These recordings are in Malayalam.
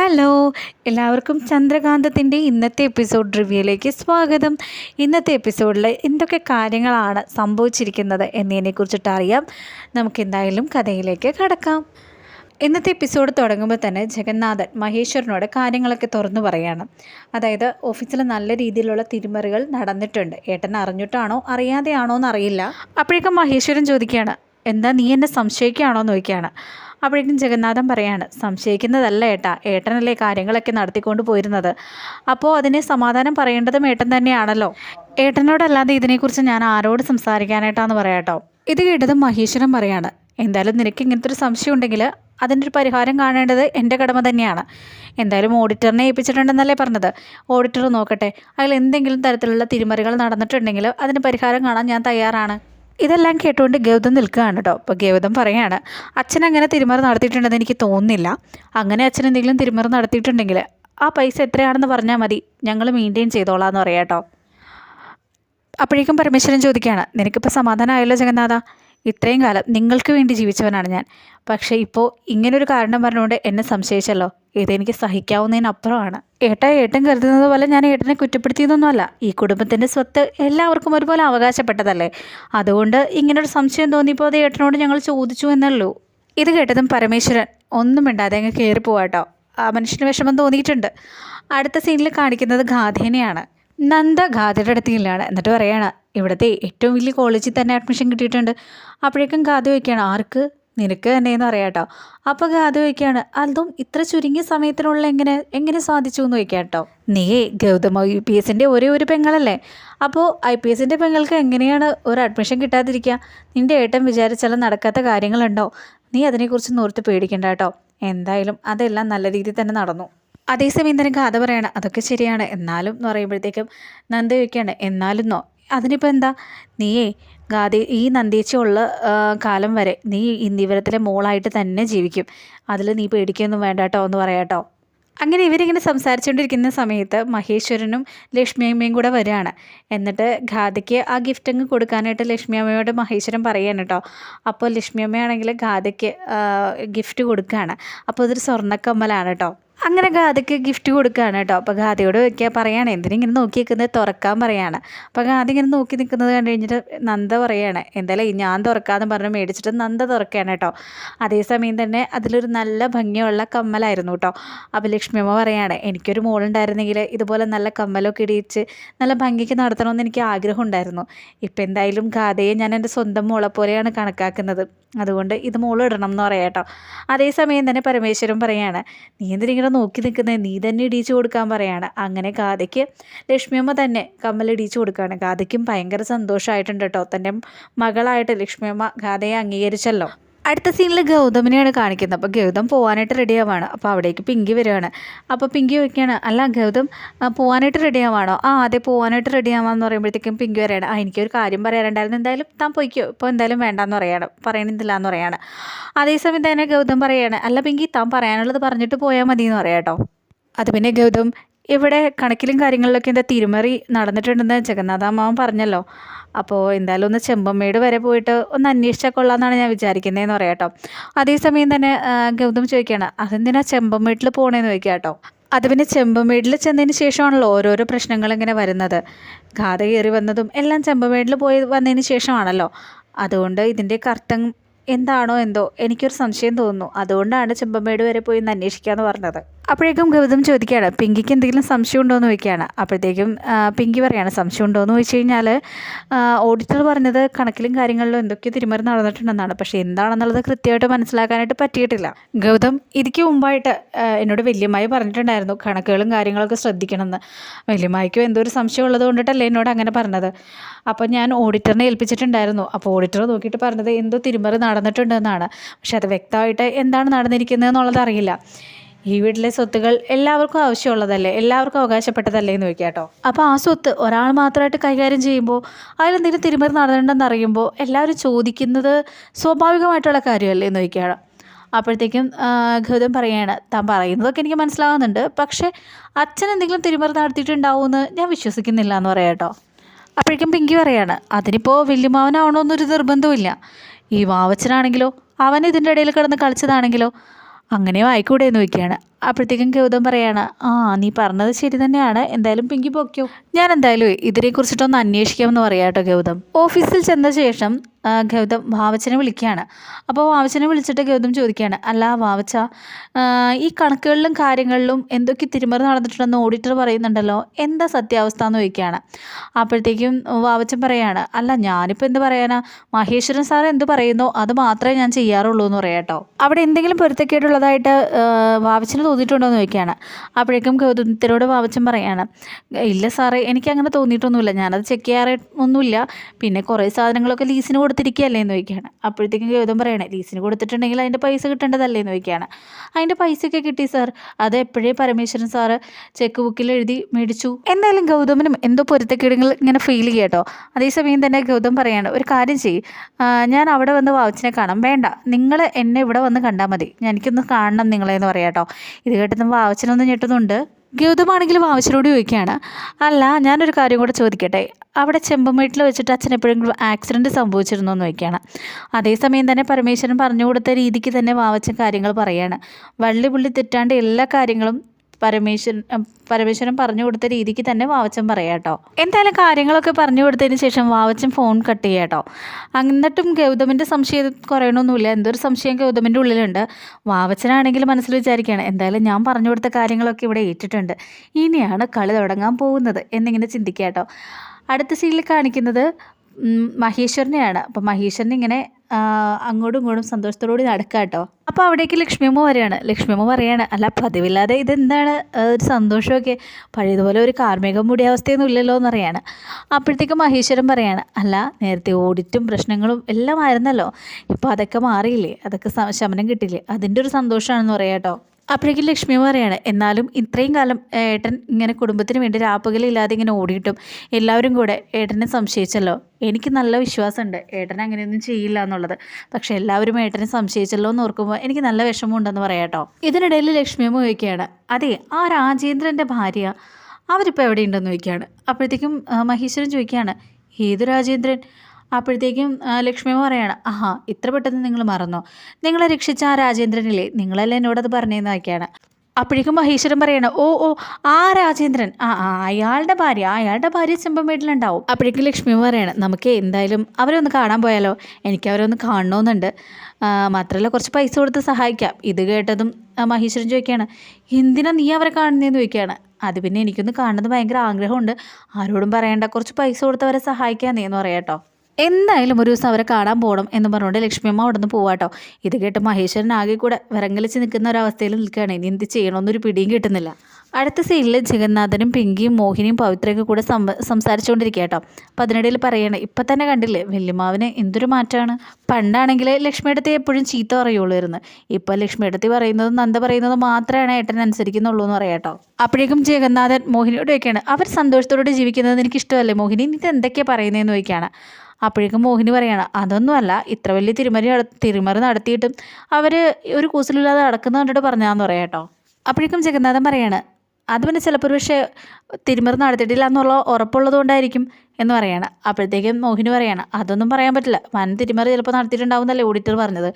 ഹലോ എല്ലാവർക്കും ചന്ദ്രകാന്തത്തിന്റെ ഇന്നത്തെ എപ്പിസോഡ് റിവ്യൂയിലേക്ക് സ്വാഗതം. ഇന്നത്തെ എപ്പിസോഡിൽ എന്തൊക്കെ കാര്യങ്ങളാണ് സംഭവിച്ചിരിക്കുന്നത് എന്നതിനെക്കുറിച്ചിട്ട് അറിയാം. നമുക്ക് എന്തായാലും കഥയിലേക്ക് കടക്കാം. ഇന്നത്തെ എപ്പിസോഡ് തുടങ്ങുമ്പോൾ തന്നെ ജഗന്നാഥൻ മഹേശ്വരനോട് കാര്യങ്ങളൊക്കെ തുറന്നു പറയാണ്. അതായത് ഓഫീസിൽ നല്ല രീതിയിലുള്ള തിരിമറികൾ നടന്നിട്ടുണ്ട്. ഏട്ടൻ അറിഞ്ഞിട്ടാണോ അറിയാതെയാണോ എന്നറിയില്ല. അപ്പോഴേക്കും മഹേശ്വരൻ ചോദിക്കുകയാണ് എന്താ നീ എന്നെ സംശയിക്കുകയാണോ? എന്ന് ചോദിക്കുകയാണ്. അപ്പോഴേക്കും ജഗന്നാഥൻ പറയാണ് സംശയിക്കുന്നതല്ല ഏട്ടാ ഏട്ടനല്ലേ കാര്യങ്ങളൊക്കെ നടത്തിക്കൊണ്ട് പോയിരുന്നത്. അപ്പോൾ അതിനെ സമാധാനം പറയേണ്ടതും ഏട്ടൻ തന്നെയാണല്ലോ. ഏട്ടനോടല്ലാതെ ഇതിനെക്കുറിച്ച് ഞാൻ ആരോട് സംസാരിക്കാനായിട്ടാന്ന് പറയാട്ടോ? ഇത് കേട്ടതും മഹേശ്വരൻ പറയാണ് എന്തായാലും നിനക്ക് ഇങ്ങനത്തെ ഒരു സംശയം ഉണ്ടെങ്കിൽ അതിന്റെ ഒരു പരിഹാരം കാണേണ്ടത് എന്റെ കടമ തന്നെയാണ്. എന്തായാലും ഓഡിറ്ററിനെ ഏൽപ്പിച്ചിട്ടുണ്ടെന്നല്ലേ പറഞ്ഞത്. ഓഡിറ്റർ നോക്കട്ടെ അതിൽ എന്തെങ്കിലും തരത്തിലുള്ള തിരിമറികൾ നടന്നിട്ടുണ്ടെങ്കിൽ അതിന് പരിഹാരം കാണാൻ ഞാൻ തയ്യാറാണ്. ഇതെല്ലാം കേട്ടുകൊണ്ട് ഗൗതം നിൽക്കുകയാണ് കേട്ടോ. അപ്പോൾ ഗൗതം പറയാണ് അച്ഛൻ അങ്ങനെ തിരിമറി നടത്തിയിട്ടുണ്ടെന്ന് എനിക്ക് തോന്നുന്നില്ല. അങ്ങനെ അച്ഛൻ എന്തെങ്കിലും തിരിമറി നടത്തിയിട്ടുണ്ടെങ്കിൽ ആ പൈസ എത്രയാണെന്ന് പറഞ്ഞാൽ മതി. ഞങ്ങൾ മെയിന്റെയിൻ ചെയ്തോളാം എന്ന് പറയാം കേട്ടോ. അപ്പോഴേക്കും പരമേശ്വരൻ ചോദിക്കുകയാണ് നിനക്കിപ്പോൾ സമാധാനമായല്ലോ ജഗന്നാഥ? ഇത്രയും കാലം നിങ്ങൾക്ക് വേണ്ടി ജീവിച്ചവനാണ് ഞാൻ. പക്ഷേ ഇപ്പോൾ ഇങ്ങനൊരു കാരണം പറഞ്ഞുകൊണ്ട് എന്നെ സംശയിച്ചല്ലോ. ഇതെനിക്ക് സഹിക്കാവുന്നതിനപ്പുറമാണ്. ഏട്ടാ ഏട്ടൻ കരുതുന്നത് പോലെ ഞാൻ ഏട്ടനെ കുറ്റപ്പെടുത്തിയതൊന്നുമല്ല. ഈ കുടുംബത്തിന്റെ സ്വത്ത് എല്ലാവർക്കും ഒരുപോലെ അവകാശപ്പെട്ടതല്ലേ? അതുകൊണ്ട് ഇങ്ങനൊരു സംശയം തോന്നിയപ്പോൾ അത് ഏട്ടനോട് ഞങ്ങൾ ചോദിച്ചു എന്നുള്ളൂ ഇത് കേട്ടതും പരമേശ്വരൻ ഒന്നും മിണ്ടാതെ അങ്ങ് കയറി പോവാട്ടോ ആ മനുഷ്യന് വിഷമം തോന്നിയിട്ടുണ്ട്. അടുത്ത സീനിൽ കാണിക്കുന്നത് ഗാഥേനെയാണ് നന്ദ ഗാഥയുടെ അടുത്തില്ലാണ് എന്നിട്ട് പറയാണ് ഇവിടുത്തെ ഏറ്റവും വലിയ കോളേജിൽ തന്നെ അഡ്മിഷൻ കിട്ടിയിട്ടുണ്ട്. അപ്പോഴേക്കും ഗാഥ വയ്ക്കുകയാണ് ആർക്ക്? നിനക്ക് തന്നെയെന്ന് അറിയാട്ടോ. അപ്പോൾ ഗാഥ വയ്ക്കുകയാണ് അതും ഇത്ര ചുരുങ്ങിയ സമയത്തിനുള്ള എങ്ങനെ എങ്ങനെ സാധിച്ചു? എന്ന് വയ്ക്കാം കേട്ടോ. നീ ഗൗതമ യു പി എസിന്റെ ഒരേ ഒരു പെങ്ങളല്ലേ? അപ്പോൾ ഐ പി എസിന്റെ പെങ്ങൾക്ക് എങ്ങനെയാണ് ഒരു അഡ്മിഷൻ കിട്ടാതിരിക്കുക? നിന്റെ ഏട്ടൻ വിചാരിച്ചാൽ നടക്കാത്ത കാര്യങ്ങളുണ്ടോ? നീ അതിനെക്കുറിച്ച് നോർത്ത് പേടിക്കണ്ട കേട്ടോ. എന്തായാലും അതെല്ലാം നല്ല രീതിയിൽ തന്നെ നടന്നു. അതേസമയം തന്നെ കഥ പറയണം അതൊക്കെ ശരിയാണ്. എന്നാലും എന്ന് പറയുമ്പോഴത്തേക്കും നന്ദ ചോദിക്കുകയാണ് എന്നാലുന്നോ അതിനിപ്പോൾ എന്താ? നീയേ ഗാദി ഈ നന്ദിച്ച ഉള്ള കാലം വരെ നീ ഇന്ദിവരത്തിലെ മോളായിട്ട് തന്നെ ജീവിക്കും. അതിൽ നീ പേടിക്കൊന്നും വേണ്ട കേട്ടോ എന്ന് പറയാട്ടോ. അങ്ങനെ ഇവരിങ്ങനെ സംസാരിച്ചുകൊണ്ടിരിക്കുന്ന സമയത്ത് മഹേശ്വരനും ലക്ഷ്മി അമ്മയും കൂടെ വരികയാണ്. എന്നിട്ട് ഗാഥയ്ക്ക് ആ ഗിഫ്റ്റ് അങ്ങ് കൊടുക്കാനായിട്ട് ലക്ഷ്മി അമ്മയോട് മഹേശ്വരൻ പറയാണ് കേട്ടോ. അപ്പോൾ ലക്ഷ്മി അമ്മയാണെങ്കിൽ ഗിഫ്റ്റ് കൊടുക്കുകയാണ്. അപ്പോൾ അതൊരു സ്വർണക്കമ്മലാണ് കേട്ടോ. അങ്ങനെ ഗാദയ്ക്ക് ഗിഫ്റ്റ് കൊടുക്കുകയാണ് കേട്ടോ. അപ്പോൾ ഗാദയോട് വയ്ക്കുക പറയുകയാണ് ഇങ്ങനെ നോക്കി നിൽക്കുന്നത് തുറക്കാൻ പറയുകയാണ് അപ്പോൾ ഗാദ ഇങ്ങനെ നോക്കി നിൽക്കുന്നത് കണ്ടു കഴിഞ്ഞിട്ട് നന്ദ പറയുകയാണ് എന്തായാലും ഞാൻ തുറക്കാമെന്ന് പറഞ്ഞ് മേടിച്ചിട്ട് നന്ദ തുറക്കുകയാണ് കേട്ടോ. അതേസമയം തന്നെ അതിലൊരു നല്ല ഭംഗിയുള്ള കമ്മലായിരുന്നു കേട്ടോ. അപ്പോൾ ലക്ഷ്മിയമ്മ പറയുകയാണ് എനിക്കൊരു മോളുണ്ടായിരുന്നെങ്കിൽ ഇതുപോലെ നല്ല കമ്മലൊക്കെ ഇടിയിച്ച് നല്ല ഭംഗിക്ക് നടത്തണമെന്ന് എനിക്ക് ആഗ്രഹം ഉണ്ടായിരുന്നു. ഇപ്പം എന്തായാലും ഗാഥയെ ഞാൻ എന്റെ സ്വന്തം മോളെ പോലെയാണ് കണക്കാക്കുന്നത്. അതുകൊണ്ട് ഇത് മോളിടണം എന്ന് പറയാം കേട്ടോ. അതേസമയം തന്നെ പരമേശ്വരൻ പറയാണ് നീ എന്തിനിങ്ങനെ നോക്കി നിൽക്കുന്നത് നീ തന്നെ ഇടിച്ചു കൊടുക്കാൻ പറയാണ്. അങ്ങനെ ഗാഥയ്ക്ക് ലക്ഷ്മിയമ്മ തന്നെ കമ്മൽ ഇടിച്ചു കൊടുക്കുകയാണ്. ഗാഥയ്ക്കും ഭയങ്കര സന്തോഷമായിട്ടുണ്ട് കേട്ടോ. തന്റെ മകളായിട്ട് ലക്ഷ്മിയമ്മ ഗാഥയെ അംഗീകരിച്ചല്ലോ. അടുത്ത സീനിൽ ഗൗതമിനെയാണ് കാണിക്കുന്നത്. അപ്പോൾ ഗൗതം പോകാനായിട്ട് റെഡി ആവാണ്. അപ്പോൾ അവിടേക്ക് പിങ്കി വരികയാണ്. അപ്പോൾ പിങ്കി ചോദിക്കുകയാണ് അല്ല ഗൗതം പോകാനായിട്ട് റെഡി ആവാണോ? ആ അതെ പോകാനായിട്ട് റെഡി ആവാന്ന് പറയുമ്പോഴത്തേക്കും പിങ്കി വരികയാണ്. ആ എനിക്കൊരു കാര്യം പറയാനുണ്ടായിരുന്നു. എന്തായാലും താൻ പോയിക്കോ. ഇപ്പോൾ എന്തായാലും വേണ്ടാന്ന് പറയാണ്. പറയണില്ല എന്ന് പറയാണ്. അതേസമയം തന്നെ ഗൗതം പറയാണ് അല്ല പിങ്കി താൻ പറയാനുള്ളത് പറഞ്ഞിട്ട് പോയാൽ മതി എന്ന് പറയാം കേട്ടോ അത് പിന്നെ ഗൗതം ഇവിടെ കണക്കിലും കാര്യങ്ങളിലൊക്കെ എന്താ തിരുമറി നടന്നിട്ടുണ്ടെന്ന് ജഗന്നാഥാമാവൻ പറഞ്ഞല്ലോ. അപ്പോൾ എന്തായാലും ഒന്ന് ചെമ്പമ്മേട് വരെ പോയിട്ട് ഒന്ന് അന്വേഷിച്ചാൽ കൊള്ളാമെന്നാണ് ഞാൻ വിചാരിക്കുന്നതെന്ന് പറയാം കേട്ടോ അതേസമയം തന്നെ ഗൗതം ചോദിക്കുകയാണ് അതെന്തിനാ ചെമ്പമ്മേട്ടിൽ പോകണേന്ന് ചോദിക്കുക കേട്ടോ അത് പിന്നെ ചെമ്പമേടിൽ ചെന്നതിന് ശേഷമാണല്ലോ ഓരോരോ പ്രശ്നങ്ങൾ ഇങ്ങനെ വരുന്നത്. ഗാഥ കയറി വന്നതും എല്ലാം ചെമ്പമേടിൽ പോയി വന്നതിന് ശേഷമാണല്ലോ. അതുകൊണ്ട് ഇതിന്റെ കർത്തം എന്താണോ എന്തോ എനിക്കൊരു സംശയം തോന്നുന്നു. അതുകൊണ്ടാണ് ചെമ്പമേട് വരെ പോയി ഒന്ന് അന്വേഷിക്കാമെന്ന് പറഞ്ഞത്. അപ്പോഴേക്കും ഗൗതം ചോദിക്കുകയാണ് പിങ്കിക്ക് എന്തെങ്കിലും സംശയം ഉണ്ടോ എന്ന് ചോദിക്കുകയാണ്. അപ്പോഴത്തേക്കും പിങ്കി പറയാണ് സംശയം ഉണ്ടോ എന്ന് ചോദിച്ചു കഴിഞ്ഞാൽ ഓഡിറ്റർ പറഞ്ഞത് കണക്കിലും കാര്യങ്ങളിലും എന്തൊക്കെയോ തിരുമറി നടന്നിട്ടുണ്ടെന്നാണ്. പക്ഷേ എന്താണെന്നുള്ളത് കൃത്യമായിട്ട് മനസ്സിലാക്കാനായിട്ട് പറ്റിയിട്ടില്ല. ഗൗതം ഇതിക്ക് മുമ്പായിട്ട് എന്നോട് വല്യമായി പറഞ്ഞിട്ടുണ്ടായിരുന്നു കണക്കുകളും കാര്യങ്ങളൊക്കെ ശ്രദ്ധിക്കണമെന്ന്. വല്യമായിക്കും എന്തോ ഒരു സംശയം ഉള്ളത് കൊണ്ടിട്ടല്ലേ എന്നോട് അങ്ങനെ പറഞ്ഞത്. അപ്പോൾ ഞാൻ ഓഡിറ്ററിനെ ഏൽപ്പിച്ചിട്ടുണ്ടായിരുന്നു. അപ്പോൾ ഓഡിറ്റർ നോക്കിയിട്ട് പറഞ്ഞത് എന്തോ തിരുമറി നടന്നിട്ടുണ്ടെന്നാണ്. പക്ഷെ അത് വ്യക്തമായിട്ട് എന്താണ് നടന്നിരിക്കുന്നത് എന്നുള്ളത് അറിയില്ല. ഈ വീട്ടിലെ സ്വത്തുകൾ എല്ലാവർക്കും ആവശ്യമുള്ളതല്ലേ? എല്ലാവർക്കും അവകാശപ്പെട്ടതല്ലേ എന്ന് ചോദിക്കാം കേട്ടോ. അപ്പോൾ ആ സ്വത്ത് ഒരാൾ മാത്രമായിട്ട് കൈകാര്യം ചെയ്യുമ്പോൾ അതിലെന്തെങ്കിലും തിരുമറി നടന്നിട്ടുണ്ടെന്ന് അറിയുമ്പോൾ എല്ലാവരും ചോദിക്കുന്നത് സ്വാഭാവികമായിട്ടുള്ള കാര്യമല്ലേ എന്ന് വെക്കുകയാണ് അപ്പോഴത്തേക്കും ഗൗതം പറയാണ് താൻ പറയുന്നതൊക്കെ എനിക്ക് മനസ്സിലാവുന്നുണ്ട്. പക്ഷേ അച്ഛൻ എന്തെങ്കിലും തിരുമറി നടത്തിയിട്ടുണ്ടാവുമെന്ന് ഞാൻ വിശ്വസിക്കുന്നില്ല എന്ന് പറയാം കേട്ടോ. അപ്പോഴേക്കും പിങ്കി പറയാണ് അതിനിപ്പോൾ വല്യമാവനാവണമെന്നൊരു നിർബന്ധമില്ല ഈ മാവച്ചനാണെങ്കിലോ അവൻ ഇതിന്റെ ഇടയിൽ കിടന്ന് കളിച്ചതാണെങ്കിലോ അങ്ങനെയോ വായിക്കൂടെ എന്ന് ചോദിക്കുകയാണ്. അപ്പോഴത്തേക്കും ഗൗതം പറയാണ് ആ നീ പറഞ്ഞത് ശരി തന്നെയാണ്. എന്തായാലും പിങ്കി പൊക്കോ ഞാൻ എന്തായാലും ഇതിനെക്കുറിച്ചിട്ടൊന്ന് അന്വേഷിക്കാമെന്ന് പറയാം കേട്ടോ ഗൗതം. ഓഫീസിൽ ചെന്ന ശേഷം ഗൗതം വാവച്ചനെ വിളിക്കുകയാണ്. അപ്പോൾ വാവച്ചനെ വിളിച്ചിട്ട് ഗൗതം ചോദിക്കുകയാണ് അല്ല വാവച്ച ഈ കണക്കുകളിലും കാര്യങ്ങളിലും എന്തൊക്കെ തിരുമറി നടന്നിട്ടുണ്ടെന്ന് ഓഡിറ്റർ പറയുന്നുണ്ടല്ലോ? എന്താ സത്യാവസ്ഥ? എന്ന് ചോദിക്കുകയാണ്. അപ്പോഴത്തേക്കും വാവച്ചൻ പറയാണ് അല്ല ഞാനിപ്പോൾ എന്ത് പറയാനാ? മഹേശ്വരൻ സാർ എന്ത് പറയുന്നോ അത് മാത്രമേ ഞാൻ ചെയ്യാറുള്ളൂ എന്ന് പറയാം കേട്ടോ. അവിടെ എന്തെങ്കിലും പൊരുത്തക്കേടുള്ളതായിട്ട് വാവച്ചന് തോന്നിയിട്ടുണ്ടോ എന്ന് ചോദിക്കുകയാണ്. അപ്പോഴേക്കും ഗൗതമത്തിനോട് വാവച്ചൻ പറയുകയാണ് ഇല്ല സാറേ എനിക്ക് അങ്ങനെ തോന്നിയിട്ടൊന്നുമില്ല. ഞാനത് ചെക്ക് ചെയ്യാറ് ഒന്നുമില്ല പിന്നെ കുറേ സാധനങ്ങളൊക്കെ ലീസിന് കൊടുത്തിരിക്കുകയല്ലേ? എന്ന് ചോദിക്കുകയാണ്. അപ്പോഴത്തേക്കും ഗൗതം പറയണേ ലീസിന് കൊടുത്തിട്ടുണ്ടെങ്കിൽ അതിന്റെ പൈസ കിട്ടേണ്ടതല്ലേ? എന്ന് ചോദിക്കുകയാണ്. അതിന്റെ പൈസയൊക്കെ കിട്ടി സാർ അത് എപ്പോഴേ പരമേശ്വരൻ സാറ് ചെക്ക് ബുക്കിൽ എഴുതി മേടിച്ചു? എന്തായാലും ഗൗതമനും എന്തോ പൊരുത്തക്കേടുകൾ ഇങ്ങനെ ഫീൽ ചെയ്യട്ടോ അതേസമയം തന്നെ ഗൗതം പറയാണ് ഒരു കാര്യം ചെയ്യ്. ഞാൻ അവിടെ വന്ന് വാവച്ചിനെ കാണാം. വേണ്ട. നിങ്ങൾ എന്നെ ഇവിടെ വന്ന് കണ്ടാൽ മതി. എനിക്കൊന്ന് കാണണം നിങ്ങളെ എന്ന് പറയാം കേട്ടോ. ഇത് കേട്ടതും വാവച്ചനൊന്ന് ഞെട്ടുന്നുണ്ട്. ഗൗതമാണെങ്കിലും വാവച്ചനോട് ചോദിക്കുകയാണ്. അല്ല ഞാനൊരു കാര്യം കൂടെ ചോദിക്കട്ടെ. അവിടെ ചെമ്പമേട്ടിൽ വെച്ചിട്ട് അച്ഛൻ എപ്പോഴെങ്കിലും ആക്സിഡന്റ് സംഭവിച്ചിരുന്നോ എന്ന് വയ്ക്കുകയാണ് അതേസമയം തന്നെ പരമേശ്വരൻ പറഞ്ഞു കൊടുത്ത രീതിക്ക് തന്നെ വാവച്ചൻ കാര്യങ്ങൾ പറയാണ്. വള്ളി പുള്ളി തെറ്റാണ്ട് എല്ലാ കാര്യങ്ങളും പരമേശ്വരൻ പരമേശ്വരൻ പറഞ്ഞു കൊടുത്ത രീതിക്ക് തന്നെ വാവച്ചൻ പറയാം കേട്ടോ എന്തായാലും കാര്യങ്ങളൊക്കെ പറഞ്ഞു കൊടുത്തതിന് ശേഷം വാവച്ചൻ ഫോൺ കട്ട് ചെയ്യാട്ടോ എന്നിട്ടും ഗൗതമിന്റെ സംശയം കുറയണമൊന്നുമില്ല എന്തൊരു സംശയം ഗൗതമിന്റെ ഉള്ളിലുണ്ട്. വാവച്ചനാണെങ്കിൽ മനസ്സിൽ വിചാരിക്കുകയാണ് എന്തായാലും ഞാൻ പറഞ്ഞു കൊടുത്ത കാര്യങ്ങളൊക്കെ ഇവിടെ ഏറ്റിട്ടുണ്ട്. ഇനിയാണ് കളി തുടങ്ങാൻ പോകുന്നത് എന്നിങ്ങനെ ചിന്തിക്കുക കേട്ടോ അടുത്ത സീനിൽ കാണിക്കുന്നത് മഹേശ്വരനെയാണ്. അപ്പം മഹേശ്വരൻ ഇങ്ങനെ അങ്ങോട്ടും ഇങ്ങോട്ടും സന്തോഷത്തോടുകൂടി നടക്കുക കേട്ടോ അപ്പോൾ അവിടേക്ക് ലക്ഷ്മിയമ്മ വരികയാണ്. ലക്ഷ്മിയമ്മ പറയാണ് അല്ല പതിവില്ലാതെ ഇതെന്താണ്? ഒരു സന്തോഷമൊക്കെ. പഴയതുപോലെ ഒരു കാർമിക മുടിയാവസ്ഥയൊന്നും ഇല്ലല്ലോ എന്നറിയാണ്. അപ്പോഴത്തേക്കും മഹേശ്വരൻ പറയാണ് അല്ല നേരത്തെ ഓഡിറ്റും പ്രശ്നങ്ങളും എല്ലാം ആയിരുന്നല്ലോ. ഇപ്പോൾ അതൊക്കെ മാറിയില്ലേ? അതൊക്കെ ശമനം കിട്ടില്ലേ അതിന്റെ ഒരു സന്തോഷമാണെന്ന് പറയാം കേട്ടോ അപ്പോഴേക്കും ലക്ഷ്മി പറയാണ് എന്നാലും ഇത്രയും കാലം ഏട്ടൻ ഇങ്ങനെ കുടുംബത്തിന് വേണ്ടി രാപ്പകലില്ലാതെ ഇങ്ങനെ ഓടിയിട്ടും എല്ലാവരും കൂടെ ഏട്ടനെ സംശയിച്ചല്ലോ? എനിക്ക് നല്ല വിശ്വാസമുണ്ട് ഏട്ടൻ അങ്ങനെയൊന്നും ചെയ്യില്ല എന്നുള്ളത്. പക്ഷേ എല്ലാവരും ഏട്ടനെ സംശയിച്ചല്ലോ എന്ന് ഓർക്കുമ്പോൾ എനിക്ക് നല്ല വിഷമമുണ്ടെന്ന് പറയാട്ടോ ഇതിനിടയിൽ ലക്ഷ്മിയമ്മ ചോദിക്കുകയാണ് അതെ ആ രാജേന്ദ്രന്റെ ഭാര്യ അവരിപ്പോൾ എവിടെയുണ്ടെന്ന് ചോദിക്കുകയാണ്. അപ്പോഴത്തേക്കും മഹേശ്വരൻ ചോദിക്കുകയാണ് ഏത് രാജേന്ദ്രൻ? അപ്പോഴത്തേക്കും ലക്ഷ്മി പറയാണ് ആഹാ ഇത്ര പെട്ടെന്ന് നിങ്ങൾ മറന്നോ? നിങ്ങളെ രക്ഷിച്ച ആ രാജേന്ദ്രനില്ലേ? നിങ്ങളല്ലേ എന്നോടത് പറഞ്ഞതെന്നൊക്കെയാണ് അപ്പോഴേക്കും മഹേശ്വരൻ പറയാണ് ഓ ഓ ആ രാജേന്ദ്രൻ ആ അയാളുടെ ഭാര്യ അയാളുടെ ഭാര്യ ചെമ്പം വീട്ടിലുണ്ടാവും. അപ്പോഴേക്കും ലക്ഷ്മി പറയാണ് നമുക്ക് എന്തായാലും അവരൊന്ന് കാണാൻ പോയാലോ? എനിക്ക് അവരൊന്ന് കാണണമെന്നുണ്ട് മാത്രമല്ല കുറച്ച് പൈസ കൊടുത്ത് സഹായിക്കാം. ഇത് കേട്ടതും മഹേശ്വരൻ ചോദിക്കുകയാണ് എന്തിനാ നീ അവരെ കാണുന്നതെന്ന് ചോദിക്കുകയാണ്? അത് പിന്നെ എനിക്കൊന്ന് കാണുന്നത് ഭയങ്കര ആഗ്രഹമുണ്ട്. ആരോടും പറയണ്ട കുറച്ച് പൈസ കൊടുത്ത് അവരെ സഹായിക്കാന്നേ എന്ന് പറയാം കേട്ടോ. എന്തായാലും ഒരു ദിവസം അവരെ കാണാൻ പോകണം എന്ന് പറഞ്ഞുകൊണ്ട് ലക്ഷ്മിയമ്മ അവിടെ നിന്ന് പോവാട്ടോ ഇത് കേട്ട് മഹേശ്വരൻ ആകെ കൂടെ വിറങ്ങലിച്ച് നിൽക്കുന്ന ഒരവസ്ഥയിൽ നിൽക്കുകയാണ്. ഇനി എന്ത് ചെയ്യണമെന്നൊരു പിടിയും കിട്ടുന്നില്ല. അടുത്ത സീനിൽ ജഗന്നാഥനും പിങ്കിയും മോഹിനിയും പവിത്രയൊക്കെ കൂടെ സംസാരിച്ചുകൊണ്ടിരിക്കുക കേട്ടോ അപ്പം അതിനിടയിൽ പറയാണ് ഇപ്പം തന്നെ കണ്ടില്ലേ വല്യമാവിന് എന്തൊരു മാറ്റമാണ് പണ്ടാണെങ്കിൽ ലക്ഷ്മിയെടുത്തി എപ്പോഴും ചീത്ത പറയുള്ളൂയിരുന്നു. ഇപ്പം ലക്ഷ്മിയെടുത്തി പറയുന്നതും നന്ദ പറയുന്നതും മാത്രമാണ് ഏട്ടൻ അനുസരിക്കുന്നുള്ളൂ എന്ന് പറയാം കേട്ടോ അപ്പോഴേക്കും ജഗന്നാഥൻ മോഹിനിയോടൊക്കെയാണ് അവർ സന്തോഷത്തോടെ ജീവിക്കുന്നത് എനിക്ക് ഇഷ്ടമല്ലേ മോഹിനി ഇത് എന്തൊക്കെയാണ് പറയുന്നതെന്ന് ചോദിക്കുകയാണ്. അപ്പോഴേക്കും മോഹിനി പറയാണ് അതൊന്നുമല്ല ഇത്ര വലിയ തിരുമറി തിരുമറി നടത്തിയിട്ടും അവർ ഒരു കൂസലില്ലാതെ നടക്കുന്ന കണ്ടിട്ട് പറഞ്ഞാന്ന് പറയാം കേട്ടോ. അപ്പോഴേക്കും ജഗന്നാഥൻ പറയാണ് അത് പിന്നെ ചിലപ്പോൾ പക്ഷേ തിരുമറി നടത്തിയിട്ടില്ല എന്നുള്ള ഉറപ്പുള്ളത് കൊണ്ടായിരിക്കും എന്ന് പറയാണ്. അപ്പോഴത്തേക്കും മോഹിനി പറയാണ് അതൊന്നും പറയാൻ പറ്റില്ല വൻ തിരുമറി ചിലപ്പോൾ നടത്തിയിട്ടുണ്ടാവുന്നല്ലേ ഓഡിറ്റർ പറഞ്ഞത്.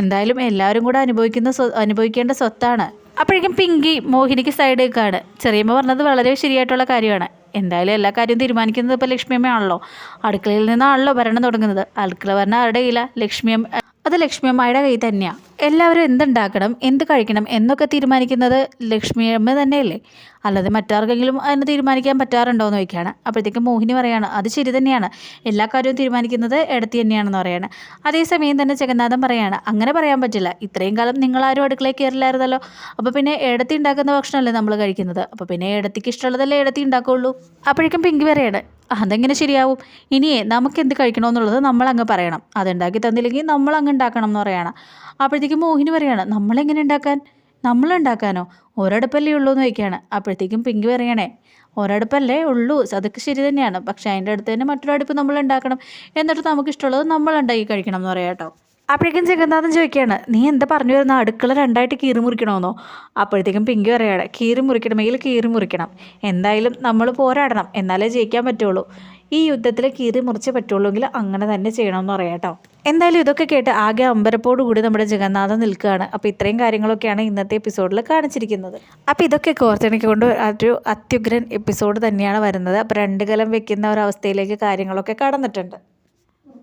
എന്തായാലും എല്ലാവരും കൂടെ അനുഭവിക്കുന്ന അനുഭവിക്കേണ്ട സ്വത്താണ്. അപ്പോഴേക്കും പിങ്കി മോഹിനിക്ക് സൈഡേക്കാണ് ചെറിയമ്മ പറഞ്ഞത് വളരെ ശരിയായിട്ടുള്ള കാര്യമാണ്. എന്തായാലും എല്ലാ കാര്യവും തീരുമാനിക്കുന്നത് ഇപ്പോൾ ലക്ഷ്മിയമ്മയാണല്ലോ. അടുക്കളയിൽ നിന്നാണല്ലോ ഭരണം തുടങ്ങുന്നത്. അടുക്കള ഭരണം ആരുടെ കയ്യിലാണ് ലക്ഷ്മിയമ്മ അത് ലക്ഷ്മിയമ്മയുടെ കയ്യിൽ തന്നെയാണ് എല്ലാവരും എന്തുണ്ടാക്കണം എന്ത് കഴിക്കണം എന്നൊക്കെ തീരുമാനിക്കുന്നത് ലക്ഷ്മി അമ്മ തന്നെയല്ലേ? അല്ലാതെ മറ്റാർക്കെങ്കിലും അതിന് തീരുമാനിക്കാൻ പറ്റാറുണ്ടോ എന്ന് ചോദിക്കുകയാണ്. അപ്പോഴത്തേക്കും മോഹിനി പറയാണ് അത് ശരി തന്നെയാണ്. എല്ലാ കാര്യവും തീരുമാനിക്കുന്നത് ഇടത്തി തന്നെയാണെന്ന് പറയാണ്. അതേസമയം തന്നെ ജഗന്നാഥൻ പറയാണ് അങ്ങനെ പറയാൻ പറ്റില്ല. ഇത്രയും കാലം നിങ്ങളാരും അടുക്കളയിൽ കയറില്ലായിരുന്നല്ലോ. അപ്പോൾ പിന്നെ ഇടത്തി ഉണ്ടാക്കുന്ന ഭക്ഷണമല്ലേ നമ്മൾ കഴിക്കുന്നത്? അപ്പോൾ പിന്നെ ഇടത്തിക്ക് ഇഷ്ടമുള്ളതല്ലേ ഇടത്തി ഉണ്ടാക്കുള്ളൂ? അപ്പോഴേക്കും പിങ്കി പറയാണ് അതെങ്ങനെ ശരിയാവും? ഇനിയേ നമുക്ക് എന്ത് കഴിക്കണമെന്നുള്ളത് നമ്മളങ്ങ് പറയണം. അതുണ്ടാക്കി തന്നില്ലെങ്കിൽ നമ്മളങ്ങ് ഉണ്ടാക്കണം എന്ന് പറയണം. അപ്പോഴത്തേക്കും മോഹിനി പറയാണ് നമ്മളെങ്ങനെ ഉണ്ടാക്കാൻ? നമ്മളുണ്ടാക്കാനോ ഒരടുപ്പല്ലേ ഉള്ളൂ എന്ന് ചോദിക്കുകയാണ്. അപ്പോഴത്തേക്കും പിങ്കി പറയണേ ഒരടുപ്പല്ലേ ഉള്ളൂ അതൊക്കെ ശരി തന്നെയാണ്. പക്ഷേ അതിന്റെ അടുത്ത് തന്നെ മറ്റൊരു അടുപ്പ് നമ്മൾ ഉണ്ടാക്കണം. എന്നിട്ട് നമുക്ക് ഇഷ്ടമുള്ളത് നമ്മൾ ഉണ്ടാക്കി കഴിക്കണം എന്ന് പറയാം കേട്ടോ. അപ്പോഴേക്കും ജഗന്നാഥൻ ചോദിക്കുകയാണ് നീ എന്താ പറഞ്ഞു വരുന്ന അടുക്കള രണ്ടായിട്ട് കീറി മുറിക്കണമെന്നോ? അപ്പോഴത്തേക്കും പിങ്കി പറയാണ് കീറി മുറിക്കണമെങ്കിൽ കീറി മുറിക്കണം. എന്തായാലും നമ്മൾ പോരാടണം. എന്നാലേ ജയിക്കാൻ പറ്റുള്ളൂ. ഈ യുദ്ധത്തിൽ കീറി മുറിച്ച് പറ്റുള്ളൂങ്കിൽ അങ്ങനെ തന്നെ ചെയ്യണമെന്ന് പറയാം കേട്ടോ. എന്തായാലും ഇതൊക്കെ കേട്ട് ആകെ അമ്പരപ്പോട് കൂടി നമ്മുടെ ജഗന്നാഥൻ നിൽക്കുകയാണ്. അപ്പോൾ ഇത്രയും കാര്യങ്ങളൊക്കെയാണ് ഇന്നത്തെ എപ്പിസോഡിൽ കാണിച്ചിരിക്കുന്നത്. അപ്പോൾ ഇതൊക്കെ കോർത്തിണക്കിക്കൊണ്ട് ഒരു അത്യുഗ്രൻ എപ്പിസോഡ് തന്നെയാണ് വരുന്നത്. അപ്പോൾ രണ്ട് കലം വെക്കുന്ന ഒരവസ്ഥയിലേക്ക് കാര്യങ്ങളൊക്കെ കടന്നിട്ടുണ്ട്.